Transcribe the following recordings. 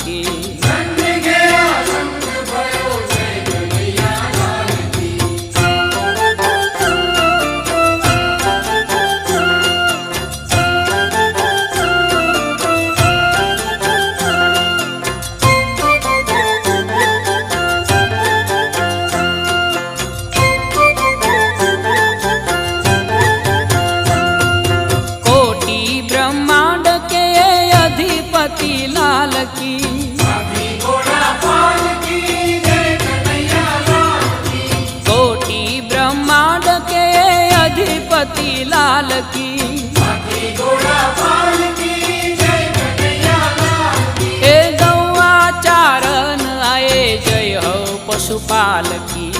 aquí. પાલકી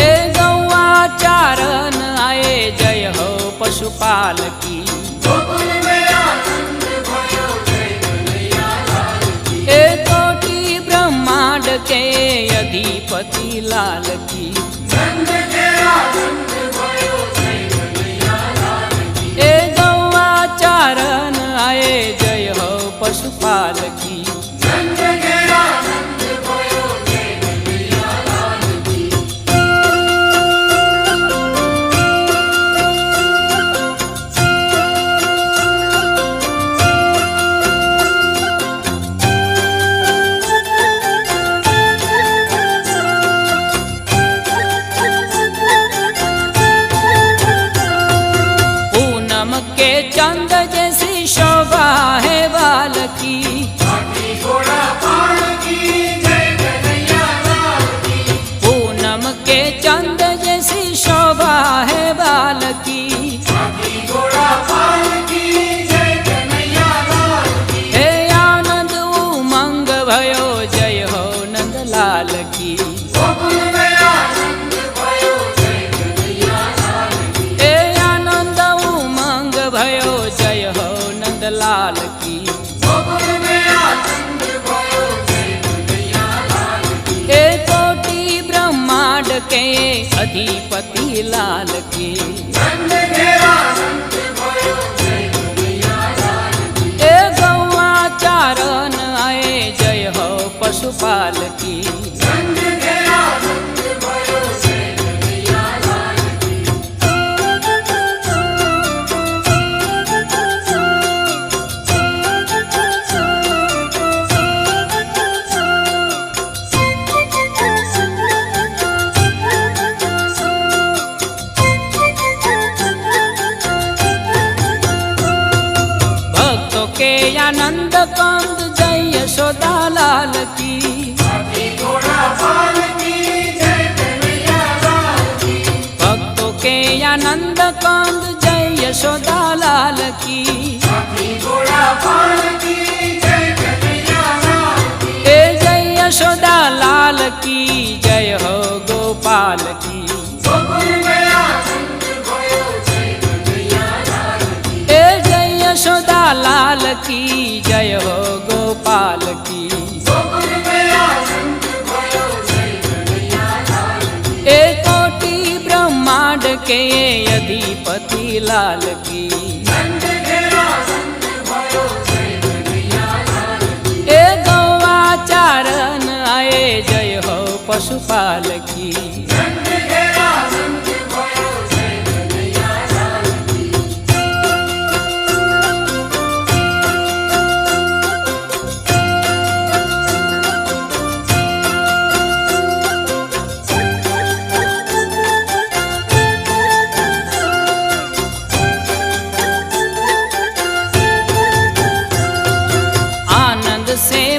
એ ગૌવા ચારણ આએ જય હો પશુપાલકી એ કોટી બ્રહ્માંડ કે અધિપતિ લાલકી सखी पति लाल की। યશોદાલાલ કી એ જય યશોદાલાલ કી જય હો ગોપાલ કી કે અધિપતિ લાલ કી એ ગૌવા ચારણ આયે જય હો પશુપાલકી. você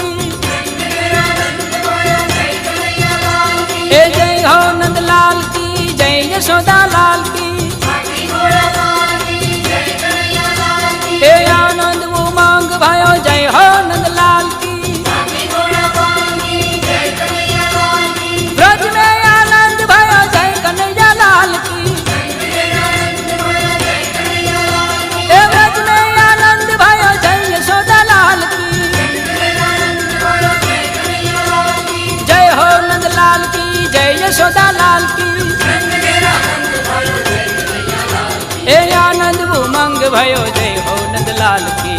भयो जय हो नंदलाल की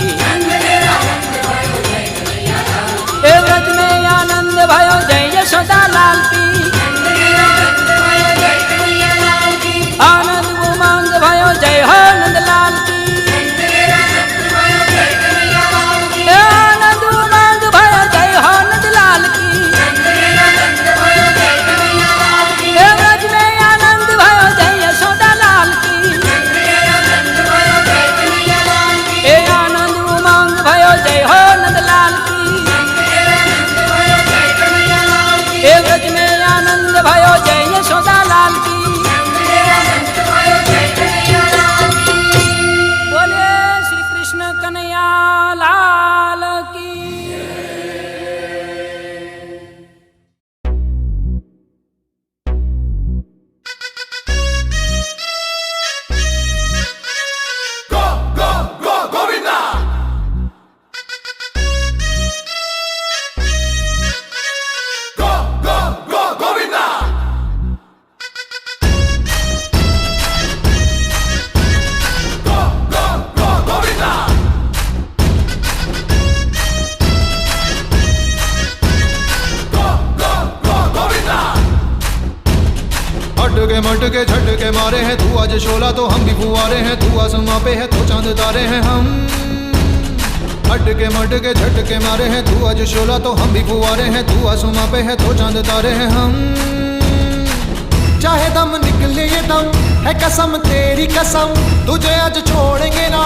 झटके मारे हैं। तू आज शोला तो हम भी फुआरे हैं। तू आसमां पे है तो चाँद तारे हैं। हम हट के मट के झट झटके मारे हैं। तू आज शोला तो हम भी फुआरे हैं। तू आसमां पे है तो चाँद तारे हैं। हम चाहे दम निकले ये दम, है कसम तेरी कसम, तुझे आज छोड़ेंगे ना